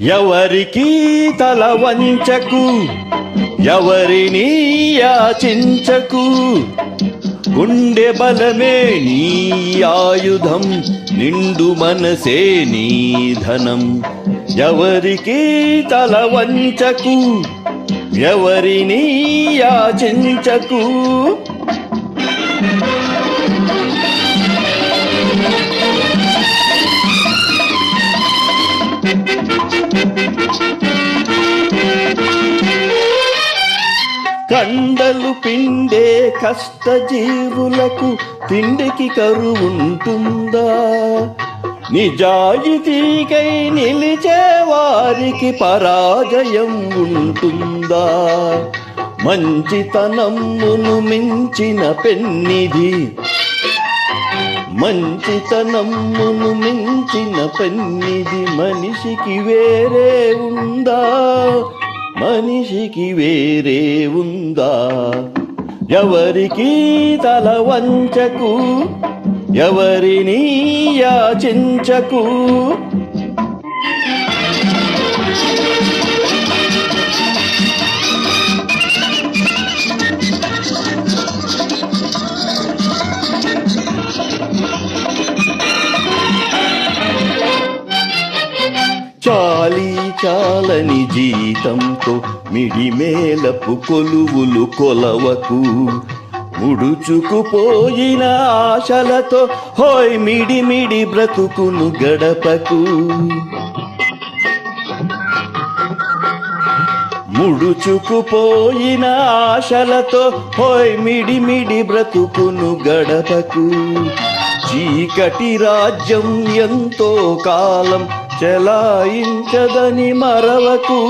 ఎవరికి తల వంచకు ఎవరిని యాచించకు. గుండె బలమే నీ ఆయుధం నిండు మనసే నీ ధనం. ఎవరికి తల వంచకు ఎవరిని యాచించకు? కండలు పిండే కష్టజీవులకు తిండికి కరువుంటుందా? నిజాయితీకై నిలిచే వారికి పరాజయం ఉంటుందా? మంచితనమును మించిన పెన్నిది మంచితనమును మించిన పెన్నిది మనిషికి వేరే ఉందా? మనిషికి వేరే ఉందా? ఎవరికి తల వంచకు? ఎవరిని యాచించకు? చాలి చాలని జీతంతో మిడిమేలపు కొలువులు కొలవకు. ముడుచుకుపోయిన ఆశలతో హోయ్ మిడి మిడి బ్రతుకును గడపకు. ముడుచుకుపోయిన ఆశలతో హోయ్ మిడి మిడి బ్రతుకును గడపకు. చీకటి రాజ్యం ఎంతో కాలం చెలాయించదని మరవకు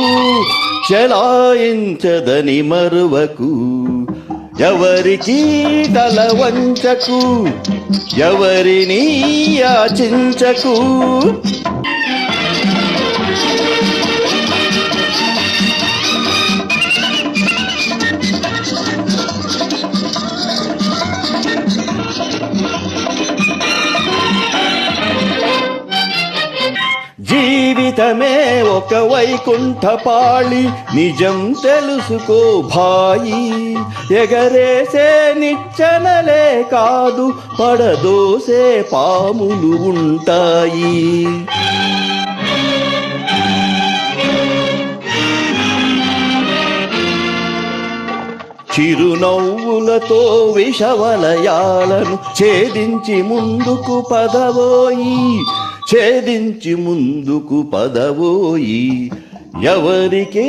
చెలాయించదని మరువకు. ఎవరికి తల వంచకు ఎవరిని యాచించకు. జీవితమే ఒక వైకుంఠపాళి. నిజం తెలుసుకో భాయి. ఎగరేసే నిచ్చనలే కాదు పడదోసే పాములు ఉంటాయి. చిరునవ్వులతో విషవలయాలను ఛేదించి ముందుకు పదవోయి. ఛేదించి ముందుకు పదవోయి ఎవరికి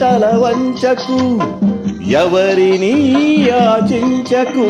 తల వంచకు ఎవరిని యాచించకు.